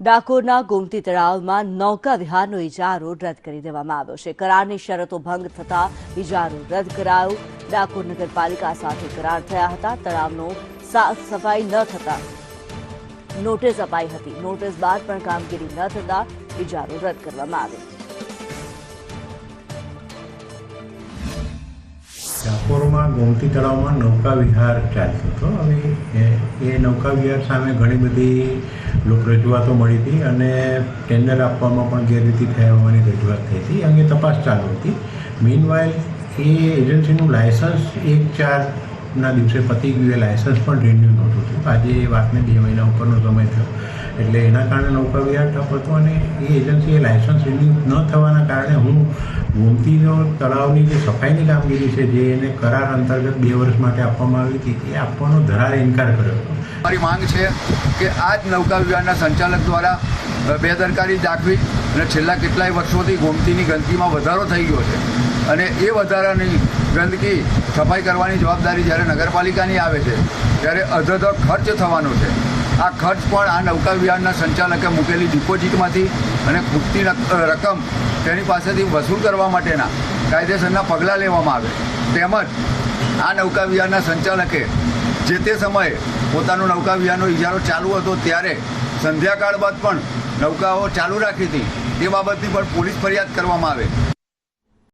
ડાકોરના ગોમતી તળાવમાં નૌકા વિહારનો ઇજારો રદ કરી દેવામાં આવ્યો છે. કરારની શરતો ભંગ થતા ઇજારો રદ કરાયો. ડાકોર નગરપાલિકા સાથે કરાર થયા હતા. તળાવનો સાફ સફાઈ ન થતા નોટિસ અપાઈ હતી. નોટિસ બાદ પણ કામગીરી ન થતા ઇજારો રદ કરવામાં આવ્યો ડાકોરમાં ગોમતી તળાવમાં નૌકા વિહાર ચાલતો હતો. હવે એ- નૌકા વિહાર સામે ઘણી બધી રજૂઆતો મળી હતી અને ટેન્ડર આપવામાં પણ ગેરરીતિ થયા હોવાની રજૂઆત થઈ હતી. અંગે તપાસ ચાલુ હતી. મીનવાઇલ એ એજન્સીનું લાયસન્સ એક ચારના દિવસે પતી ગયું. એ લાયસન્સ પણ રિન્યુ નહોતું થયું. આજે એ વાતને બે મહિના ઉપરનો સમય થયો. એટલે એના કારણે નૌકા વિહાર ઠપ હતો અને એ એજન્સીએ લાયસન્સ રિન્યુ ન થવાના કારણે હું ગોમતીનો તળાવની જે સફાઈની કામગીરી છે, જે એને કરાર અંતર્ગત બે વર્ષ માટે આપવામાં આવી હતી, એ આપવાનો ધરાર ઇનકાર કર્યો હતો. મારી માંગ છે કે આ જ નૌકા વિહારના સંચાલક દ્વારા બેદરકારી દાખવી અને છેલ્લા કેટલાય વર્ષોથી ગોમતીની ગંદકીમાં વધારો થઈ ગયો છે. અને એ વધારાની ગંદકી સફાઈ કરવાની જવાબદારી જ્યારે નગરપાલિકાની આવે છે, ત્યારે અધધ ખર્ચ થવાનો છે. આ ખર્ચ પણ આ નૌકા વિહારના સંચાલકે મૂકેલી ડિપોઝિટમાંથી અને ખૂટતી રક- રકમ તેની પાસેથી વસૂલ કરવા માટેના કાયદેસરના પગલાં લેવામાં આવે. તેમજ આ નૌકા વિહારના સંચાલકે જે તે સમયે પોતાનો નૌકા વિહારનો ઇજારો ચાલુ હતો ત્યારે સંધ્યાકાળ બાદ પણ નૌકાઓ ચાલુ રાખી હતી. તે બાબતની પણ પોલીસ ફરિયાદ કરવામાં આવે.